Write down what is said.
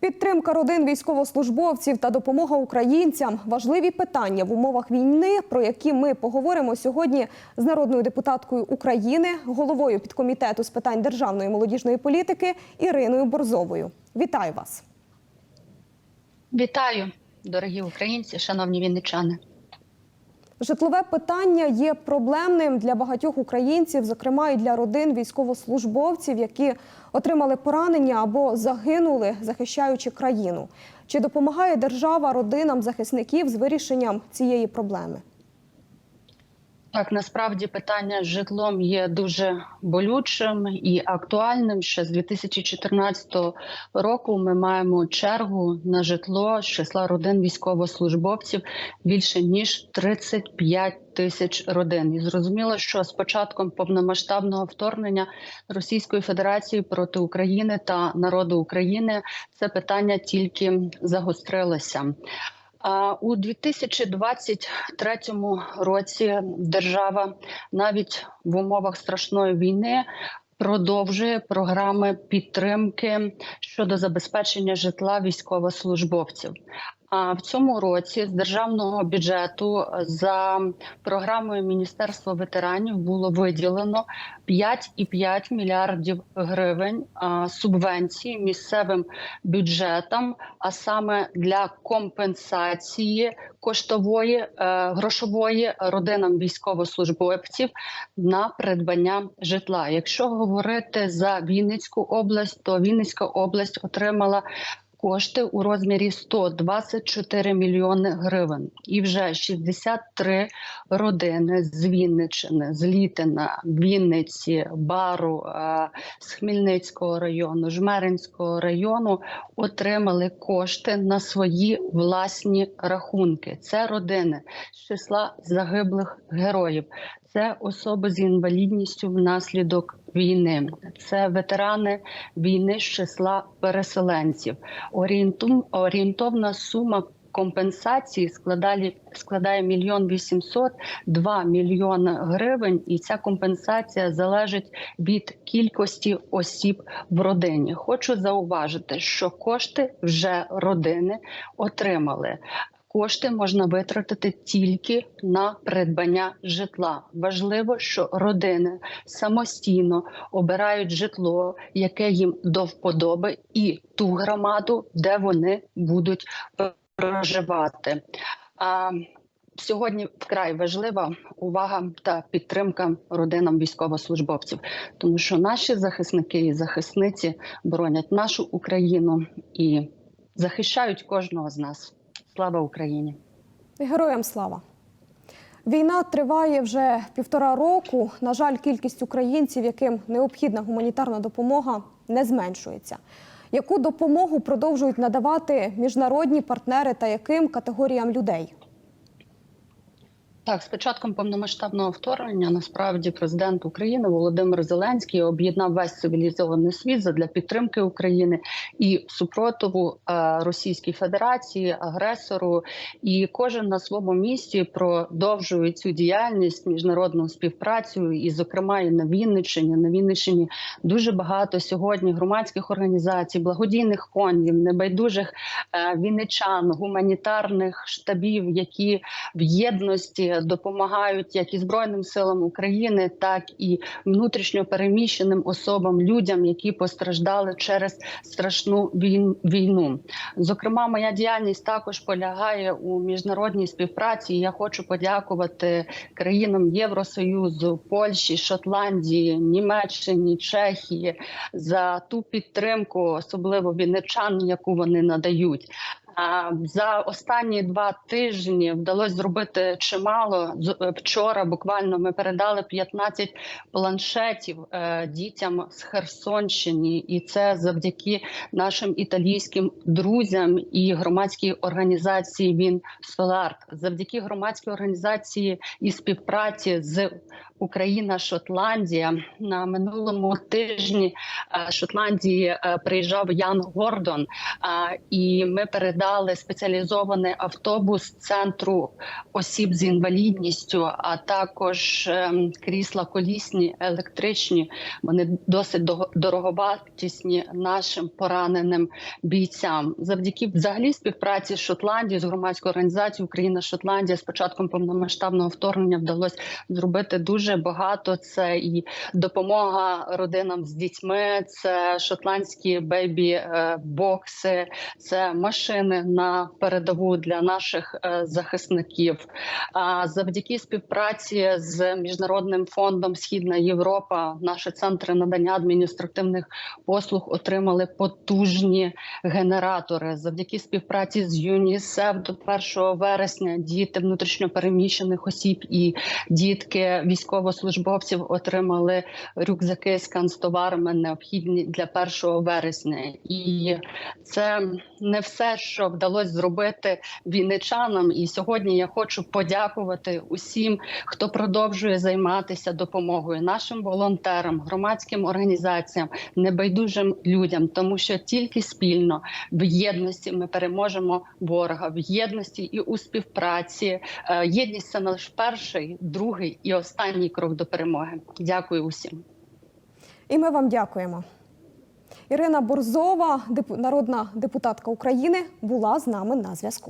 Підтримка родин військовослужбовців та допомога українцям важливі питання в умовах війни, про які ми поговоримо сьогодні з народною депутаткою України, головою підкомітету з питань державної молодіжної політики Іриною Борзовою. Вітаю вас! Вітаю, дорогі українці, шановні вінничани. Житлове питання є проблемним для багатьох українців, зокрема і для родин військовослужбовців, які отримали поранення або загинули, захищаючи країну. Чи допомагає держава родинам захисників з вирішенням цієї проблеми? Так, насправді питання з житлом є дуже болючим і актуальним. Ще з 2014 року ми маємо чергу на житло з числа родин військовослужбовців більше ніж 35 тисяч родин. І зрозуміло, що з початком повномасштабного вторгнення Російської Федерації проти України та народу України це питання тільки загострилося. У 2023 році держава навіть в умовах страшної війни продовжує програми підтримки щодо забезпечення житла військовослужбовців. В цьому році з державного бюджету за програмою Міністерства ветеранів було виділено 5,5 мільярдів гривень а, субвенцій місцевим бюджетам, а саме для компенсації коштової е, грошової родинам військовослужбовців на придбання житла. Якщо говорити за Вінницьку область, то Вінницька область отримала кошти у розмірі 124 мільйони гривень, і вже 63 родини з Вінничини, з Літина, Вінниці, Бару, е, з Хмельницького району, Жмеринського району отримали кошти на свої власні рахунки. Це родини з числа загиблих героїв. Це особи з інвалідністю внаслідок війни, це ветерани війни з числа переселенців. Орієнтовна сума компенсації складає складає мільйон вісімсот два мільйони гривень, і ця компенсація залежить від кількості осіб в родині. Хочу зауважити, що кошти вже родини отримали. Кошти можна витратити тільки на придбання житла. Важливо, що родини самостійно обирають житло, яке їм до вподоби, і ту громаду, де вони будуть проживати. А Сьогодні вкрай важлива увага та підтримка родинам військовослужбовців, тому що наші захисники і захисниці боронять нашу Україну і захищають кожного з нас. Слава Україні! Героям слава! Війна триває вже півтора року. На жаль, кількість українців, яким необхідна гуманітарна допомога, не зменшується. Яку допомогу продовжують надавати міжнародні партнери та яким категоріям людей? Так, з початком повномасштабного вторгнення насправді президент України Володимир Зеленський об'єднав весь цивілізований світ задля підтримки України і супротиву е, Російській Федерації, агресору. І кожен на своєму місці продовжує цю діяльність, міжнародну співпрацю, і, зокрема, і на Вінниччині. На Вінниччині дуже багато сьогодні громадських організацій, благодійних фондів, небайдужих е, вінничан, гуманітарних штабів, які в єдності допомагають як і збройним силам України, так і внутрішньо переміщеним особам, людям, які постраждали через страшну війну. Зокрема, моя діяльність також полягає у міжнародній співпраці. Я хочу подякувати країнам Євросоюзу, Польщі, Шотландії, Німеччині, Чехії за ту підтримку, особливо вінничан, яку вони надають. За останні два тижні вдалося зробити чимало. Вчора буквально ми передали 15 планшетів е, дітям з Херсонщини, і це завдяки нашим італійським друзям і громадській організації Він Соларт, завдяки громадській організації і співпраці з Україна, Шотландія на минулому тижні Шотландії е, приїжджав Ян Гордон, і ми передали передали спеціалізований автобус центру осіб з інвалідністю, а також ем, крісла колісні, електричні. Вони досить дороговартісні нашим пораненим бійцям. Завдяки взагалі співпраці з Шотландією з громадською організацією Україна Шотландія з початком повномасштабного вторгнення вдалося зробити дуже багато. Це і допомога родинам з дітьми, це шотландські бейбі е, бокси, це машини на передову для наших е, захисників. А завдяки співпраці з міжнародним фондом Східна Європа, наші центри надання адміністративних послуг отримали потужні генератори. Завдяки співпраці з ЮНІСЕФ до 1 вересня діти внутрішньопереміщених осіб і дітки військовослужбовців отримали рюкзаки з канцтоварами необхідні для 1 вересня. І це не все, що вдалося зробити вінничанам. І сьогодні я хочу подякувати усім, хто продовжує займатися допомогою нашим волонтерам, громадським організаціям, небайдужим людям, тому що тільки спільно в єдності ми переможемо ворога в єдності і у співпраці. Е, Єдність це наш перший, другий і останній крок до перемоги. Дякую усім. І ми вам дякуємо. Ірина Борзова, народна депутатка України, була з нами на зв'язку.